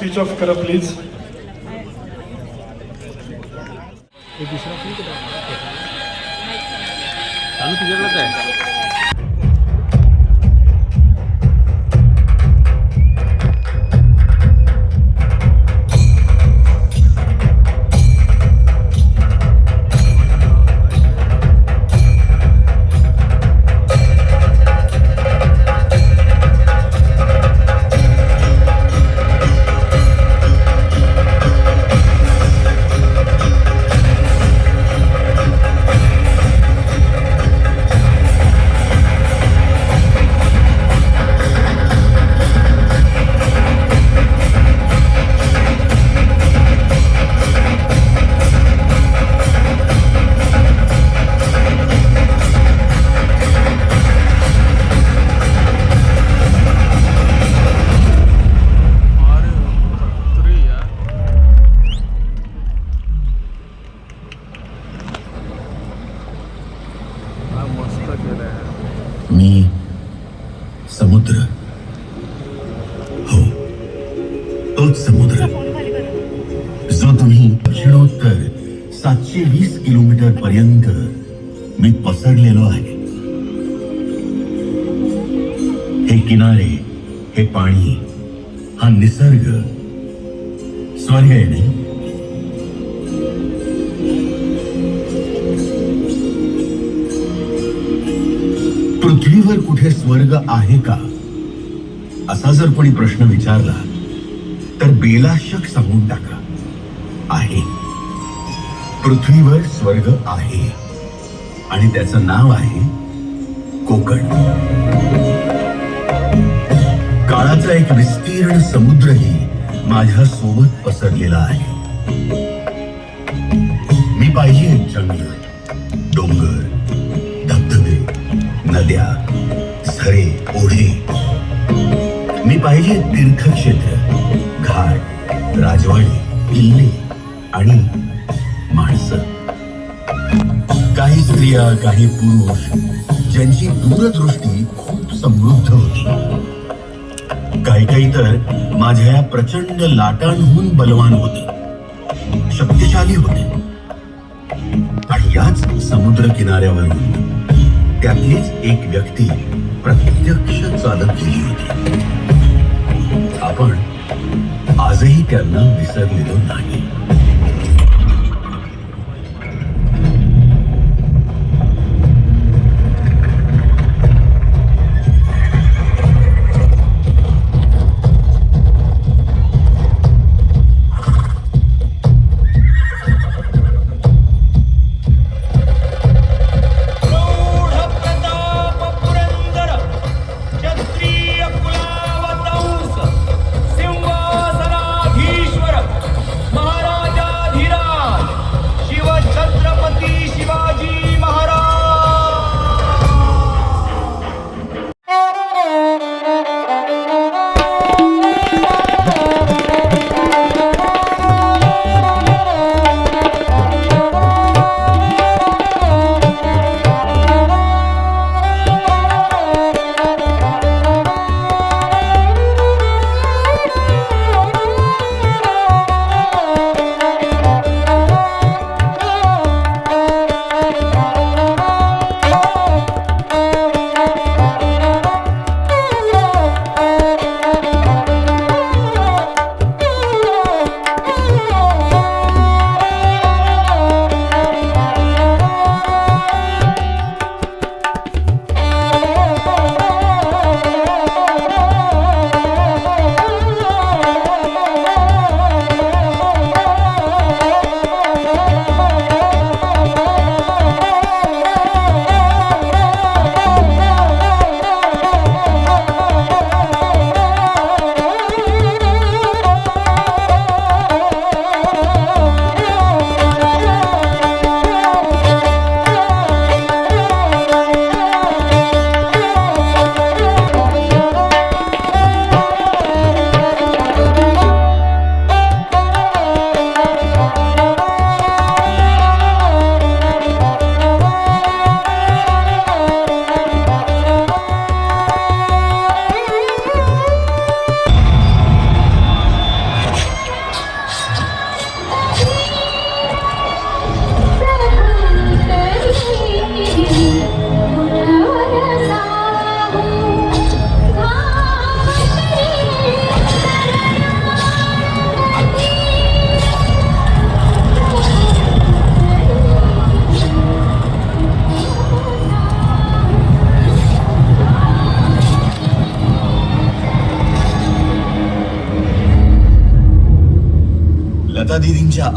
Switch off करा please चालू तुझ्याकडे आहे. पृथ्वीवर कुठे स्वर्ग आहे का? असा जर कोणी प्रश्न विचारला तर बेलाशक सांगून टाका आहे. पृथ्वीवर स्वर्ग आहे आणि त्याचं नाव आहे कोकण. काळाचा एक विस्तीर्ण समुद्रही माझ्या सोबत पसरलेला आहे. मी पाहिजे जंगल डोंगर नद्या सरे ओढे. मी पाहिजे तीर्थक्षेत्र घाट राजवाडे किल्ले आणि माणसं. काही स्त्रिया काही पुरुष ज्यांची दूरदृष्टी खूप समृद्ध होती. काही काही तर माझ्या या प्रचंड लाटांहून बलवान होते. शक्तिशाली होते. आणि याच समुद्र किनाऱ्यावरून त्यातलीच एक व्यक्ती प्रत्यक्ष चालत गेली होती. आपण आजही त्यांना विसरलेलो नाही.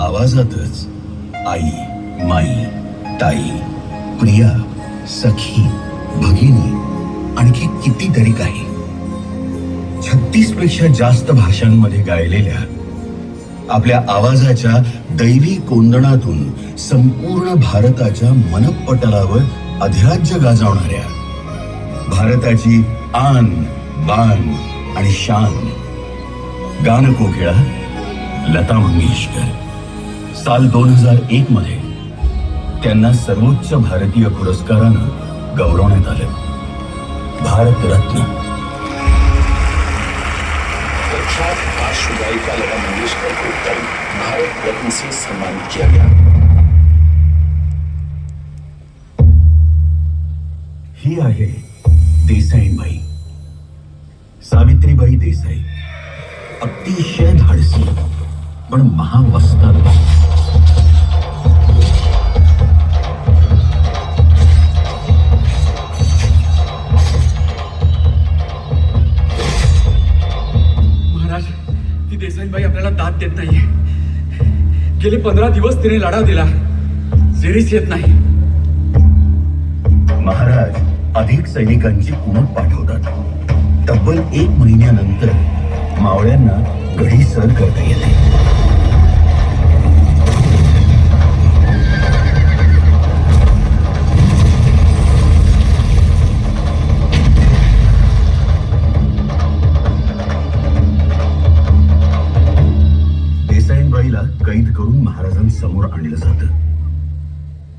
आवाजातच आई माई ताई प्रिया सखी भगिनी आणखी कितीतरी काही. छत्तीसपेक्षा जास्त भाषांमध्ये गायलेल्या आपल्या आवाजाच्या दैवी कोंदणातून संपूर्ण भारताच्या मनपटलावर अधिराज्य गाजवणाऱ्या भारताची आन बान आणि शान. गानकोकिळा लता मंगेशकर. साल दोन हज़ार एक मध्ये त्यांना सर्वोच्च भारतीय पुरस्कारानं गौरवण्यात आलं. भारतरत्न प्रख्यात पार्श्व लता मंगेशकर को कल भारत रत्न से सम्मानित किया गया. ही आहे देसाईबाई. सावित्रीबाई देसाई. अतिशय धाडसी. पण महावस्ताद. महाराज ती देसाईबाई आपल्याला दाद देत नाहीये. गेले पंधरा दिवस तिने लढा दिला. जेरीच येत नाही. महाराज अधिक सैनिकांची कुमक पाठवतात. तब्बल एक महिन्यानंतर मावळ्यांना गडी सर करता येते.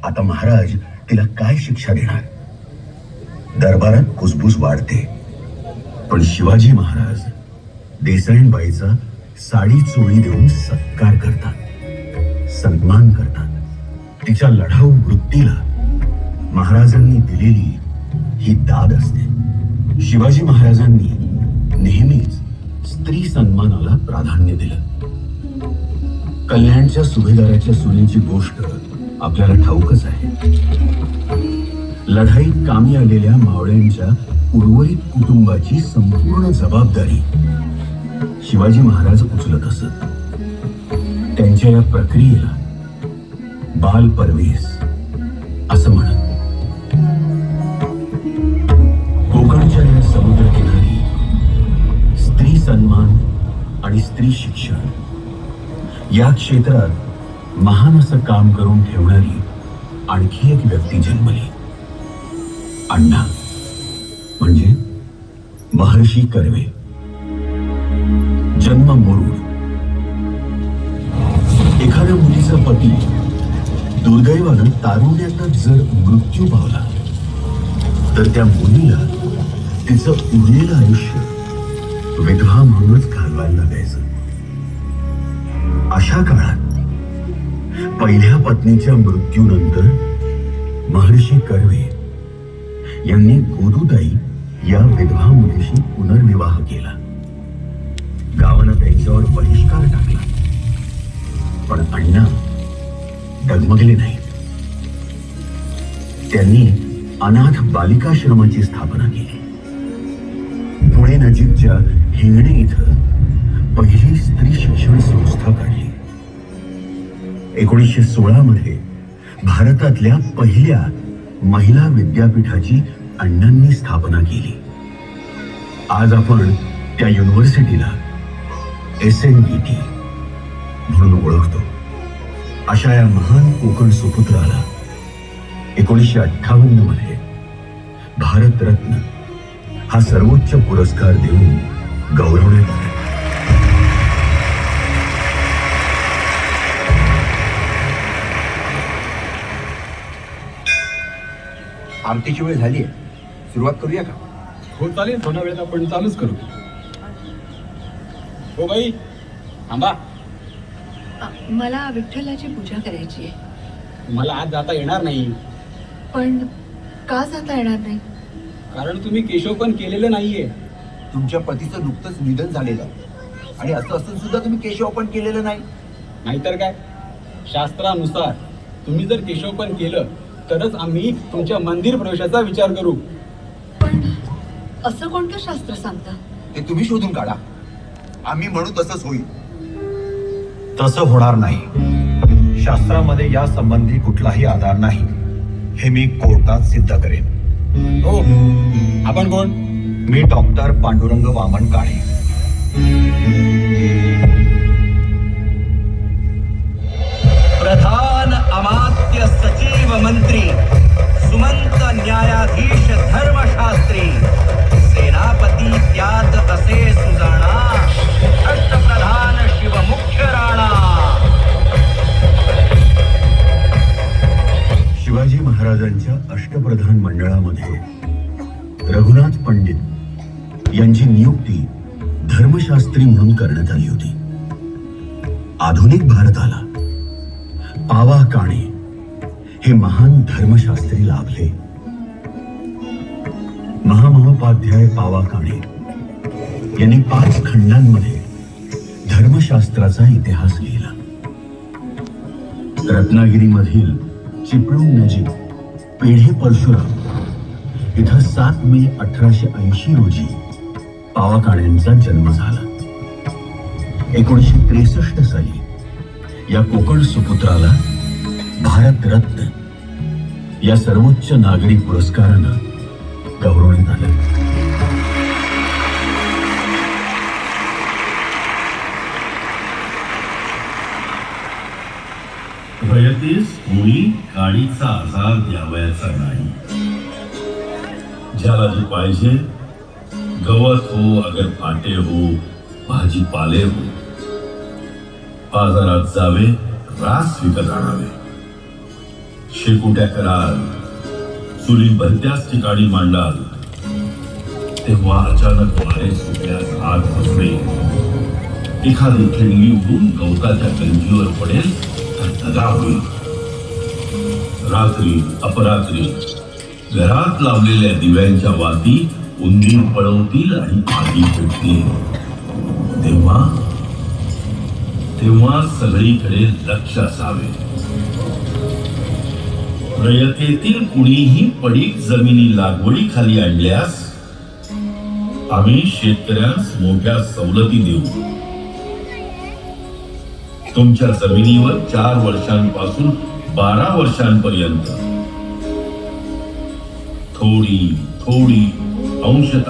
आता महाराज तिला काय शिक्षा देणार? दरबारात कुसबुस वाढते. पण शिवाजी महाराज देसाईंबाईचा साडी चोळी देऊन सत्कार करतात. सन्मान करतात. तिच्या लढाऊ वृत्तीला महाराजांनी दिलेली ही दाद असते. शिवाजी महाराजांनी नेहमीच स्त्री सन्मानाला प्राधान्य दिलं. कल्याणच्या सुभेदाराच्या सुनेची गोष्ट आपल्याला ठाऊकच आहे. लढाईत कामी आलेल्या मावळ्यांच्या उर्वरित कुटुंबाची संपूर्ण जबाबदारी शिवाजी महाराज उचलत असत. त्यांच्या या प्रक्रियेला बाल परवेस असं म्हणत. कोकणच्या या समुद्रकिनारी स्त्री सन्मान आणि स्त्री शिक्षण या क्षेत्रात महान असं काम करून ठेवणारी आणखी एक व्यक्ती जन्मली. अण्णा. म्हणजे महर्षी कर्वे. जन्म मुरुड. एखाद्या मुलीचा पती दुर्दैवानं तारुण्यातच जर मृत्यू पावला तर त्या मुलीला तिचं उरलेलं आयुष्य विधवा म्हणूनच घालवायला लागायचं. अशा काळात पहिल्या पत्नीच्या मृत्यूनंतर महर्षी कर्वे यांनी गोदुताई या विधवा मुलीशी पुनर्विवाह केला. गावानं त्यांच्यावर बहिष्कार टाकला. पण अण्णा डगमगले नाही त्यांनी अनाथ बालिकाश्रमाची स्थापना केली. पुणे नजीकच्या हिंगणे इथं पहिली स्त्री शिक्षण संस्था काढली. एकोणीसशे सोळा मध्ये भारतातल्या पहिल्या महिला विद्यापीठाची अण्णांनी स्थापना केली. आज आपण त्या युनिव्हर्सिटीला एस एन डी टी म्हणून ओळखतो. अशा या महान कोकण सुपुत्राला एकोणीसशे अठ्ठावन्नमध्ये भारतरत्न हा सर्वोच्च पुरस्कार देऊन गौरवण्यात आला. आरतीची वेळ झाली आहे. सुरुवात करूया का? हो चालेल. थोड्या वेळेत आपण चालूच करू. हो बाई. थांबा. अ, मला विठ्ठलाची पूजा करायची आहे. मला आज जाता येणार नाही. पण का जाता येणार नाही? कारण तुम्ही केशवपण केलेलं नाहीये. तुमच्या पतीचं नुकतंच निधन झालेलं. आहे. आणि असं असून सुद्धा तुम्ही केशव केलेलं नाही. नाहीतर काय? शास्त्रानुसार तुम्ही जर केशवपण केलं तरच आम्ही तुमच्या मंदिर प्रवेशाचा विचार करू. पण असं कोणतं शास्त्र सांगतं? ते तुम्ही शोधून काढा. आम्ही म्हणू तसंच होईल. तसं होणार नाही. शास्त्रामध्ये या संबंधी कुठलाही आधार नाही. हे मी कोर्टात सिद्ध करेन. हो. आपण कोण? मी डॉक्टर पांडुरंग वामन काळे असे सुजाणा अष्टप्रधान शिवमुख्य राणा। शिवाजी महाराजांच्या अष्टप्रधान मंडळामध्ये रघुनाथ पंडित यांची नियुक्ती धर्मशास्त्री म्हणून करण्यात आली होती. आधुनिक भारताला पावा काणे हे महान धर्मशास्त्री लाभले. महामहोपाध्याय पावा काणे. यांनी पाच खंडांमध्ये धर्मशास्त्राचा इतिहास लिहिला. रत्नागिरीमधील चिपळूण नजीक पेढे परशुराम इथं सात मे अठराशे ऐंशी रोजी पावाकाण्यांचा जन्म झाला. एकोणीसशे त्रेसष्ट साली या कोकण सुपुत्राला भारतरत्न या सर्वोच्च नागरी पुरस्कारानं गौरवण्यात आलं. प्रयतीस मुळी काडीचा आजार द्यावयाचा नाही. ज्याला जे पाहिजे गवत हो अगर पाटे हो भाजीपाले हो. बाजारात जावे रास विकत आणावे. शेकोट्या कराल चुली भलत्याच ठिकाणी मांडाल. तेव्हा अचानक वारे सुटल्यास आग बसवे एखादी खिडगी उडून गवताच्या गंजीवर पडेल राहुल रात्री अपरात्री. घरात लावलेल्या दिव्यांच्या वाती उंदीर पळवतील आणि आगी पेटतील तेव्हा तेव्हा सगळीकडे लक्ष असावे. प्रयतेतील कुणीही पडीक जमिनी लागवडी खाली आणल्यास आम्ही शेतकऱ्यांस मोठ्या सवलती देऊ. तुमच्या जमिनीवर चार वर्षांपासून बारा वर्षांपर्यंत. थोडी थोडी अंशत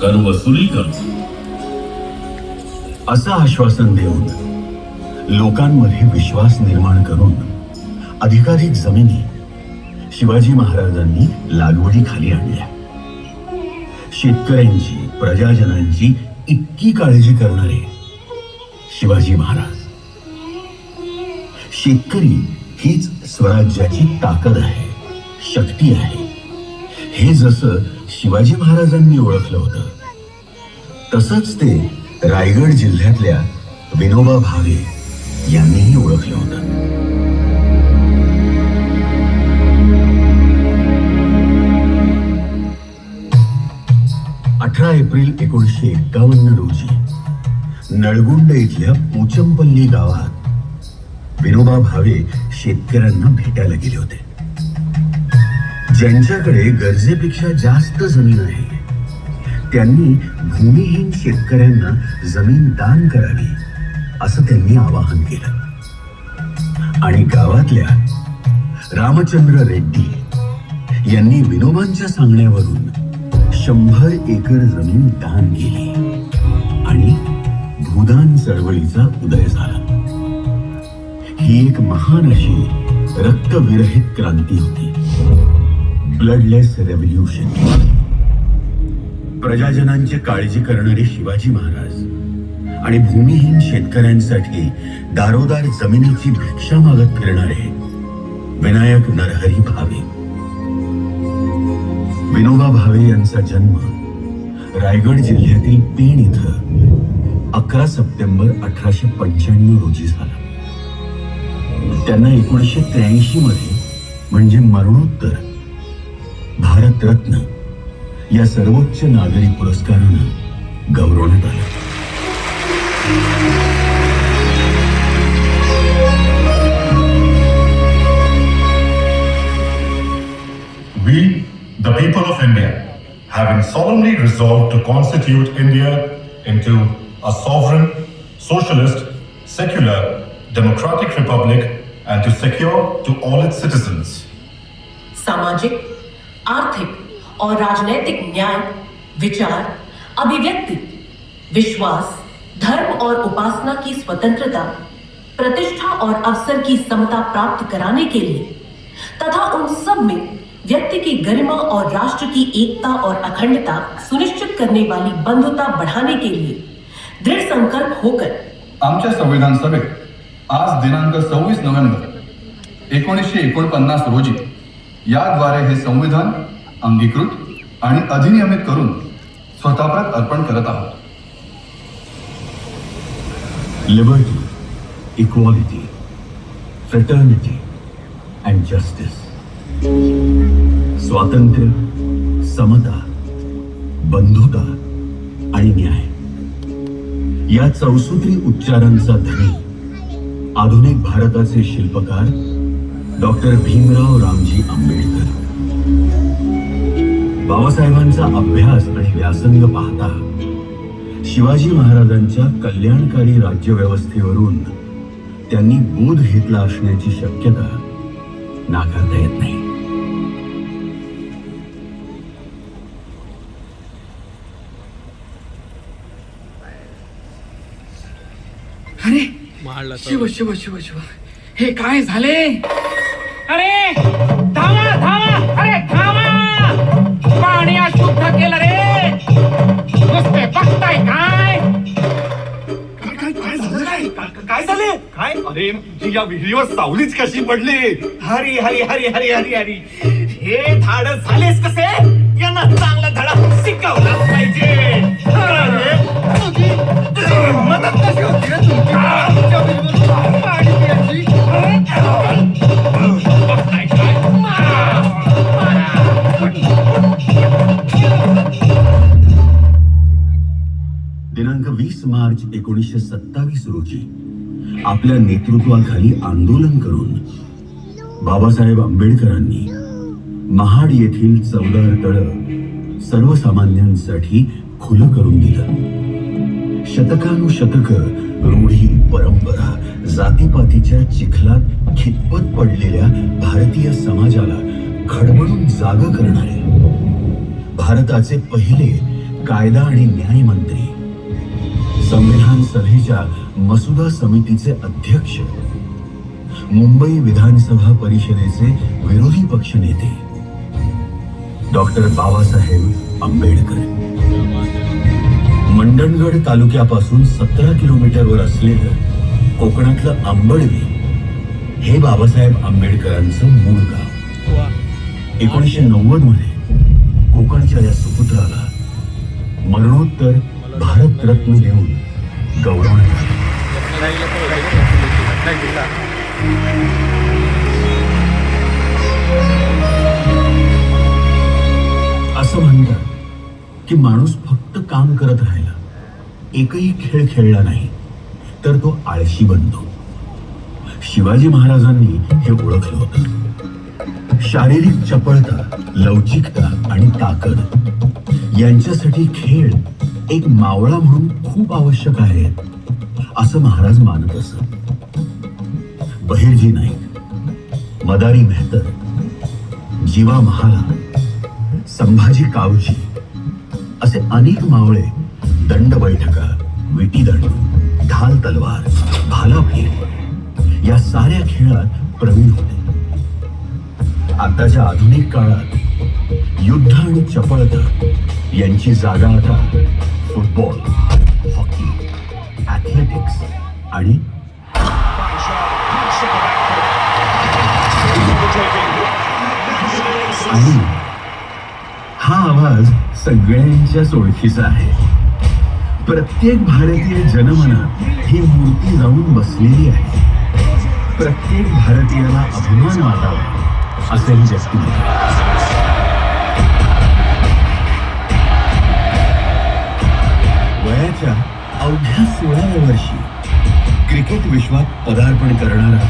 कर. वसुली करतो असं आश्वासन देऊन लोकांमध्ये विश्वास निर्माण करून अधिकाधिक जमिनी शिवाजी महाराजांनी लागवडीखाली आणल्या. शेतकऱ्यांची प्रजाजनांची इतकी काळजी करणारे शिवाजी महाराज. शेतकरी हीच स्वराज्याची ताकद आहे शक्ती आहे. हे जसं शिवाजी महाराजांनी ओळखलं होतं तसंच ते रायगड जिल्ह्यातल्या विनोबा भावे यांनीही ओळखलं होतं. अठरा एप्रिल एकोणीसशे एक्कावन्न रोजी नळगुंड इथल्या पोचमपल्ली गावात विनोबा भावे शेतकऱ्यांना भेटायला गेले होते. ज्यांच्याकडे गरजेपेक्षा जास्त जमीन आहे त्यांनी भूमिहीन शेतकऱ्यांना जमीन दान करावी असं त्यांनी आवाहन केलं. आणि गावातल्या रामचंद्र रेड्डी यांनी विनोबांच्या सांगण्यावरून शंभर एकर जमीन दान केली. आणि भूदान चळवळीचा उदय झाला. ही एक महान अशी रक्तविरहित क्रांती होती. Bloodless revolution. प्रजाजनांची काळजी करणारे शिवाजी महाराज आणि भूमिहीन शेतकऱ्यांसाठी दारोदार जमिनीची भिक्षा मागत फिरणारे विनायक नरहरी भावे. विनोबा भावे यांचा जन्म रायगड जिल्ह्यातील पेण इथं अकरा सप्टेंबर अठराशे पंच्याण्णव रोजी झाला. त्यांना एकोणीसशे त्र्याऐंशी मध्ये म्हणजे मरणोत्तर भारतरत्न या सर्वोच्च नागरी पुरस्कारानं गौरवण्यात आलं We, the people of India, having solemnly resolved to constitute India into a sovereign, socialist, secular, democratic republic and to secure to all its citizens. सामाजिक आर्थिक और राजनैतिक न्याय विचार अभिव्यक्ति विश्वास धर्म और उपासना की स्वतंत्रता प्रतिष्ठा और अवसर की समता प्राप्त कराने के लिए तथा उन सब में व्यक्ति की गरिमा और राष्ट्र की एकता और अखंडता सुनिश्चित करने वाली बंधुता बढ़ाने के लिए दृढ़ संकल्प होकर आमच्या संविधान सभेत आज दिनांक सव्वीस नोव्हेंबर एकोणीसशे एकोणपन्नास रोजी याद्वारे हे संविधान अंगीकृत आणि अधिनियमित करून स्वतःप्रत अर्पण करत आहोत. Liberty equality fraternity and justice स्वातंत्र्य समता बंधुता आणि न्याय. या चौसूत्री उच्चारांचा धनी आधुनिक भारताचे शिल्पकार डॉक्टर भीमराव रामजी आंबेडकर. बाबासाहेबांचा अभ्यास आणि व्यासंग पाहता शिवाजी महाराजांच्या कल्याणकारी राज्यव्यवस्थेवरून त्यांनी बोध घेतला असण्याची शक्यता नाकारता येत नाही. काढला शिव शिव शिव शिव. हे काय झाले? अरे धावा धावा. अरे धावा. पाणी अशुद्ध केलं रे. नुसते बघताय काय? काय काय झालं काय काय झाले? काय? अरे तुझी या विहिरीवर सावलीच कशी पडली? हरी हरी हरी हरी हरी हरी. हे धाड झालेस कसे? यांना चांगला धडा शिकवला पाहिजे. मदत कशी होती रे तुमची? पाणी प्यायची? दिनांक वीस मार्च एकोणीसशे सत्तावीस रोजी आपल्या नेतृत्वाखाली आंदोलन करून बाबासाहेब आंबेडकरांनी महाड येथील चौदार तळ सर्वसामान्यांसाठी खुलं करून दिलं शतकानुशतक रूढी परंपरा जातीपातीच्या चिखलात खितपत पडलेल्या भारतीय समाजाला खडबडून जाग करणारे. भारताचे पहिले कायदा आणि न्याय मंत्री. संविधान सभेच्या मसुदा समितीचे अध्यक्ष. मुंबई विधानसभा परिषदेचे विरोधी पक्ष नेते. डॉक्टर बाबासाहेब आंबेडकर. मंडणगड तालुक्यापासून सतरा किलोमीटरवर असलेलं कोकणातलं आंबडवी हे बाबासाहेब आंबेडकरांचं मूळ गाव. एकोणीसशे नव्वदमध्ये कोकणच्या या सुपुत्राला मरणोत्तर भारतरत्न देऊन गौरवण्यात असं म्हणतात की माणूस फक्त काम करत राहील एकही खेळ खेळला नाही तर तो आळशी बनतो शिवाजी महाराजांनी हे ओळखलं होतं. शारीरिक चपळता लवचिकता आणि ताकद यांच्यासाठी खेळ एक मावळा म्हणून खूप आवश्यक आहे असं महाराज मानत असत. बहिरजी नाईक मदारी मेहतर जीवा महाला संभाजी कावजी असे अनेक मावळे दंड बैठका विटीदंड ढाल तलवार भालाफेर या साऱ्या खेळात प्रवीण होते. आताच्या आधुनिक काळात युद्ध आणि चपळता यांची जागा आता फुटबॉल हॉकी ॲथलेटिक्स आणि आणि हा आवाज सगळ्यांच्या ओळखीचा आहे. प्रत्येक भारतीय जनमनात ही मूर्ती जाऊन बसलेली आहे. प्रत्येक भारतीयाला अभिमान वाटावा असेही व्यक्तिमत्व वयाच्या अवघ्या सोळाव्या वर्षी क्रिकेट विश्वात पदार्पण करणारा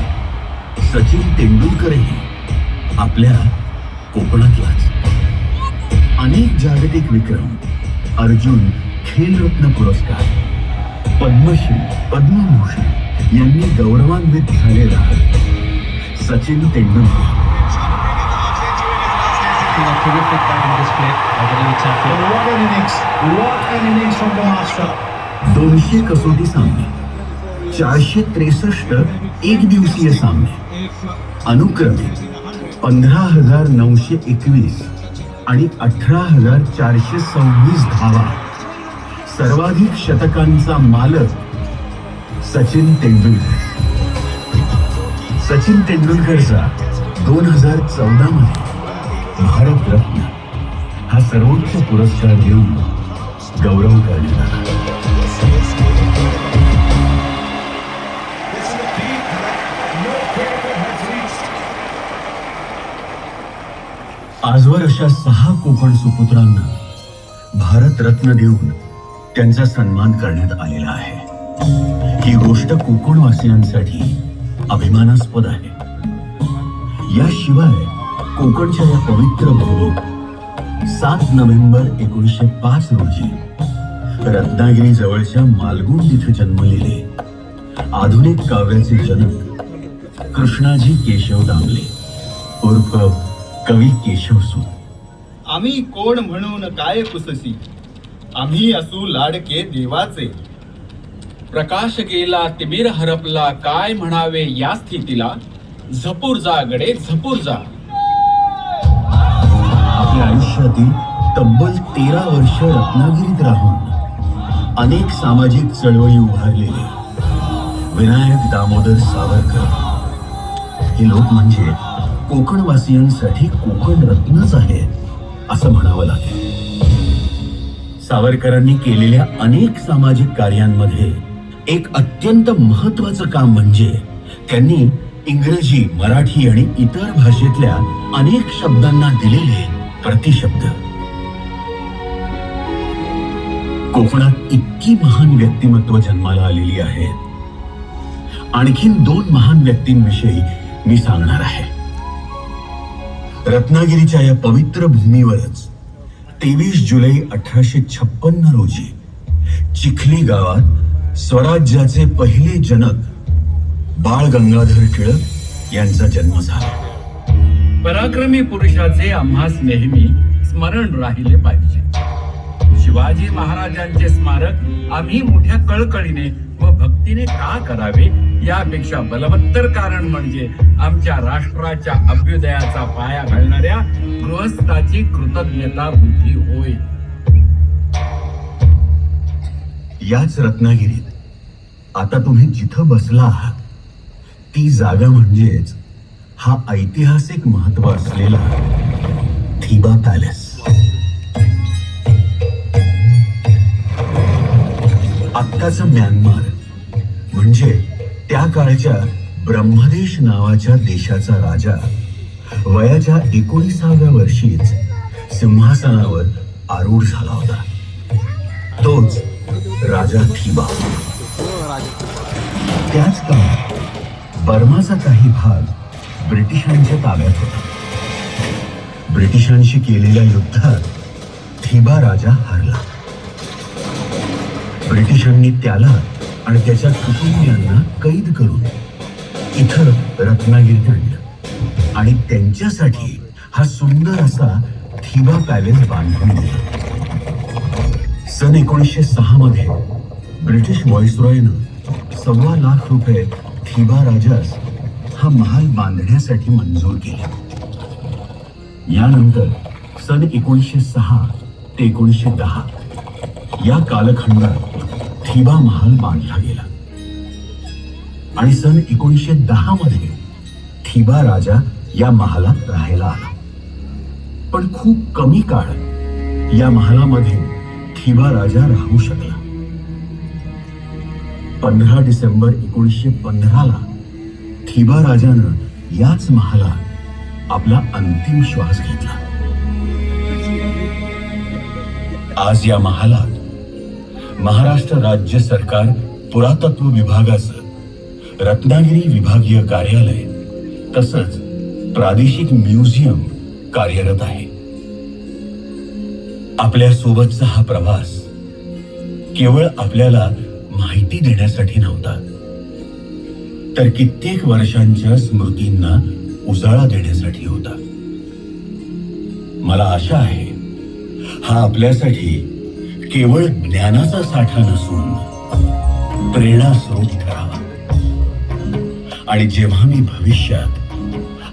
सचिन तेंडुलकरही आपल्या कोकणातलाच. अनेक जागतिक विक्रम अर्जुन खेलरत्न पुरस्कार. पद्मश्री पद्मभूषण यांनी गौरवान्वित झालेला सचिन तेंडुलकर. दोनशे कसोटी सामने. चारशे त्रेसष्ट एक दिवसीय सामने. अनुक्रमे पंधरा हजार नऊशे एकवीस आणि अठरा हजार चारशे सव्वीस धावा. सर्वाधिक शतकांचा मालक सचिन तेंडुलकर. सचिन तेंडुलकरचा दोन हजार चौदा मध्ये भारतरत्न हा सर्वोच्च पुरस्कार देऊन गौरव करण्यात आला. आजवर अशा सहा कोकण सुपुत्रांना भारतरत्न देऊन त्यांचा सन्मान करण्यात आलेला आहे. ही गोष्ट कोकणवासियांसाठी अभिमानास्पद आहे. याशिवाय कोकणच्या या पवित्र भूमीत सात नोव्हेंबर एकोणीसशे पाच रोजी रत्नागिरी जवळच्या मालगुण इथे जन्मलेले आधुनिक काव्याचे जनक कृष्णाजी केशव दामले उर्फ कवी केशव सु. आम्ही कोण म्हणून काय पुससी? आम्ही असू लाडके देवाचे. प्रकाश गेला तिबीर हरपला काय म्हणावे या स्थितीला? झपूर जा गडे झपूर जा. आपल्या आयुष्यातील तब्बल तेरा वर्ष रत्नागिरीत राहून अनेक सामाजिक चळवळी उभारलेले. विनायक दामोदर सावरकर. हे लोक म्हणजे कोकणवासियांसाठी कोकण रत्नच आहे असं म्हणावं लागेल. सावरकरांनी केलेल्या अनेक सामाजिक कार्यांमध्ये एक अत्यंत महत्वाचं काम म्हणजे त्यांनी इंग्रजी मराठी आणि इतर भाषेतल्या अनेक शब्दांना दिलेले प्रतिशब्द. कोकणात इतकी महान व्यक्तिमत्व जन्माला आलेली आहेत आणखीन दोन महान व्यक्तींविषयी मी सांगणार आहे. रत्नागिरीच्या या पवित्र भूमीवरच तेवीस जुलै अठराशे छप्पन्न रोजी चिखली गावात स्वराज्याचे पहिले जनक बाळ गंगाधर टिळक यांचा जन्म झाला. पराक्रमी पुरुषाचे आम्हास नेहमी स्मरण राहिले पाहिजे. शिवाजी महाराजांचे स्मारक आम्ही मोठ्या कळकळीने व भक्तीने का करावे? यापेक्षा बलवत्तर कारण म्हणजे आमच्या राष्ट्राच्या अभ्युदयाचा पाया घालणाऱ्या गृहस्थाची कृतज्ञता बुद्धी होय. याच रत्नागिरीत आता तुम्ही जिथं बसला आहात ती जागा म्हणजेच हा ऐतिहासिक महत्त्व असलेला थिबा पॅलेस. आत्ताचं म्यानमार. म्हणजे त्या काळच्या ब्रह्मदेश नावाच्या देशाचा राजा. वयाच्या एकोणीसाव्या वर्षीच सिंहासनावर आरूढ झाला होता. तोच राजा थिबा. त्याच काळात बर्माचा काही भाग ब्रिटिशांच्या ताब्यात होता. ब्रिटिशांशी केलेल्या युद्धात थिबा राजा हरला ब्रिटिशांनी त्याला आणि त्याच्या कुटुंबियांना कैद करून इथं रत्नागिरीत आणलं. आणि त्यांच्यासाठी हा सुंदर असा थिबा पॅलेस बांधून दिला. सन एकोणीसशे सहा मध्ये ब्रिटिश व्हॉइसरॉयनं सव्वा लाख रुपये थिबा राजास हा महाल बांधण्यासाठी मंजूर केला. यानंतर सन एकोणीसशे सहा ते एकोणीसशे दहा या कालखंडात हिबा महाल बांधला गेला. आणि सन एकोणीसशे दहा मध्ये थिबा राजा या महालात राहायला आला. पण खूप कमी काळ या महालामध्ये थिबा राजा राहू शकला. पंधरा डिसेंबर एकोणीसशे पंधराला थिबा राजानं याच महालात आपला अंतिम श्वास घेतला. आज या महालात महाराष्ट्र राज्य सरकार पुरातत्व विभागाचं रत्नागिरी विभागीय कार्यालय तसंच प्रादेशिक म्युझियम कार्यरत आहे. आपल्या सोबतचा हा प्रवास केवळ आपल्याला माहिती देण्यासाठी नव्हता. तर कित्येक वर्षांच्या स्मृतींना उजाळा देण्यासाठी होता. मला आशा आहे हा आपल्यासाठी केवळ ज्ञानाचा साठा नसून प्रेरणा स्रोत ठरावा. आणि जेव्हा मी भविष्यात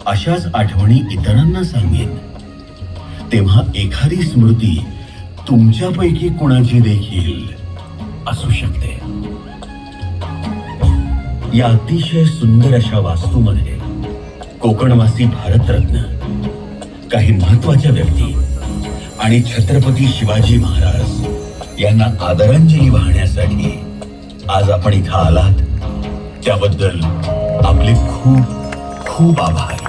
अशाच आठवणी इतरांना सांगेन तेव्हा एखादी स्मृती तुमच्यापैकी कोणाची देखील असू शकते. या अतिशय सुंदर अशा वास्तूमध्ये कोकणवासी भारतरत्न काही महत्त्वाच्या व्यक्ती आणि छत्रपती शिवाजी महाराज यांना आदरांजली वाहण्यासाठी आज आपण इथं आलात. त्याबद्दल आपले खूप खूप आभार.